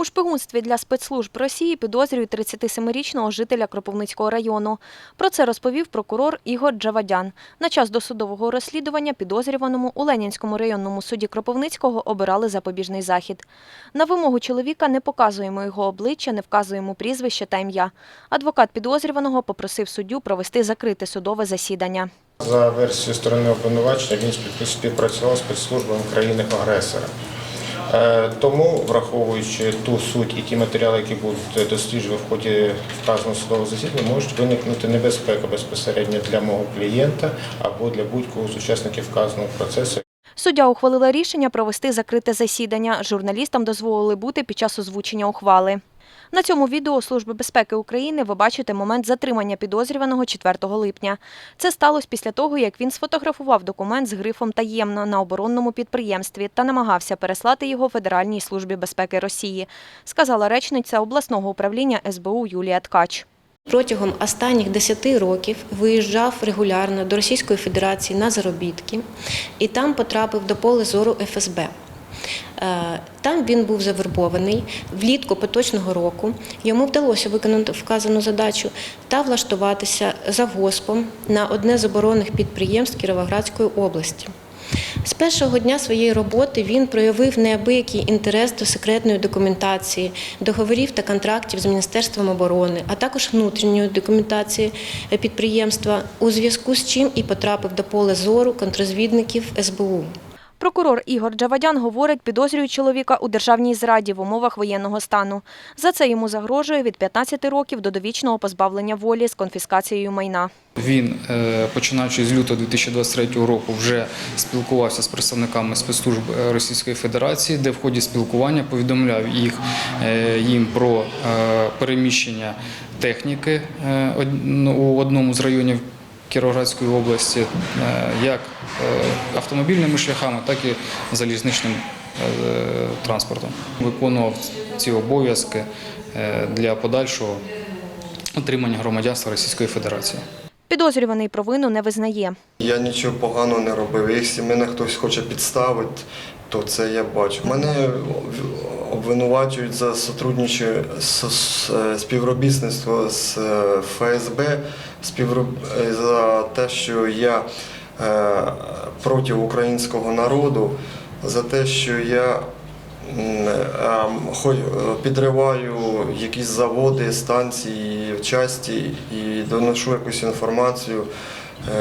У шпигунстві для спецслужб Росії підозрюють 37-річного жителя Кропивницького району. Про це розповів прокурор Ігор Джавадян. На час досудового розслідування підозрюваному у Ленінському районному суді Кропивницького обирали запобіжний захід. На вимогу чоловіка не показуємо його обличчя, не вказуємо прізвище та ім'я. Адвокат підозрюваного попросив суддю провести закрите судове засідання. За версією сторони обвинувачення він спів- співпрацював з спецслужбами країни-агресора. Е, Тому, враховуючи ту суть і ті матеріали, які будуть досліджувати в ході вказаного судового засідання, можуть виникнути небезпека безпосередньо для мого клієнта або для будь-кого з учасників вказаного процесу. Суддя ухвалила рішення провести закрите засідання. Журналістам дозволили бути під час озвучення ухвали. На цьому відео Служби безпеки України ви бачите момент затримання підозрюваного 4 липня. Це сталося після того, як він сфотографував документ з грифом таємно на оборонному підприємстві та намагався переслати його Федеральній службі безпеки Росії, сказала речниця обласного управління СБУ Юлія Ткач. Протягом останніх 10 років виїжджав регулярно до Російської Федерації на заробітки і там потрапив до поля зору ФСБ. Е, Там він був завербований влітку поточного року. Йому вдалося виконати вказану задачу та влаштуватися завгоспом на одне з оборонних підприємств Кіровоградської області. З першого дня своєї роботи він проявив неабиякий інтерес до секретної документації, договорів та контрактів з Міністерством оборони, а також внутрішньої документації підприємства, у зв'язку з чим і потрапив до поля зору контрозвідників СБУ. Прокурор Ігор Джавадян говорить, підозрює чоловіка у державній зраді в умовах воєнного стану. За це йому загрожує від 15 років до довічного позбавлення волі з конфіскацією майна. Він, е, починаючи з лютого 2023 року, вже спілкувався з представниками спецслужб е, Російської Федерації, де в ході спілкування повідомляв їх е, їм про переміщення техніки ну, у одному з районів Кіровоградської області, е, як е, автомобільними шляхами, так і залізничним е, транспортом. Виконував ці обов'язки для подальшого отримання громадянства Російської Федерації. Підозрюваний провину не визнає. Я нічого поганого не робив. Якщо мене хтось хоче підставити, то це я бачу. Мене обвинувачують за сотрудниче співробітництво з е, ФСБ, співроб... е, за те, що я е, проти українського народу, за те, що я е, підриваю якісь заводи, станції в часті і доношу якусь інформацію.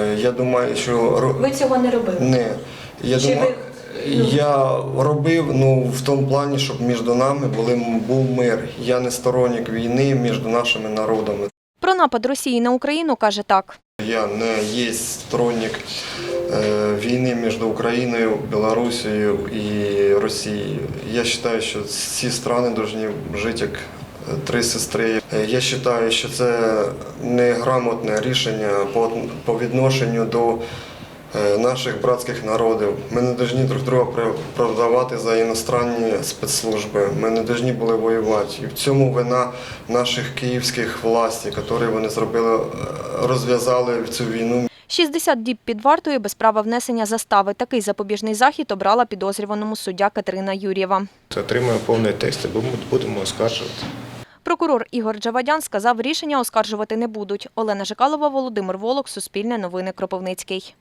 Е, Я думаю, що ро- цього не робили? не. Я думаю, я робив ну, в тому плані, щоб між нами були, був мир. Я не сторонник війни між нашими народами. Про напад Росії на Україну каже так. Я не є сторонник е, війни між Україною, Білорусією і Росією. Я вважаю, що ці країни повинні жити як е, три сестри. Я вважаю, що це неграмотне рішення по, по відношенню до наших братських народів. Ми не повинні друг друга продавати за іностранні спецслужби. Ми не повинні були воювати. І в цьому вина наших київських властей, які вони зробили, е, розв'язали цю війну 60 діб під вартою без права внесення застави. Такий запобіжний захід обрала підозрюваному суддя Катерина Юрєва. Отримуємо повний текст і будемо- будемо оскаржувати. Прокурор Ігор Джавадян сказав, рішення оскаржувати не будуть. Олена Жикалова, Володимир Волок, Суспільне новини Кропивницький.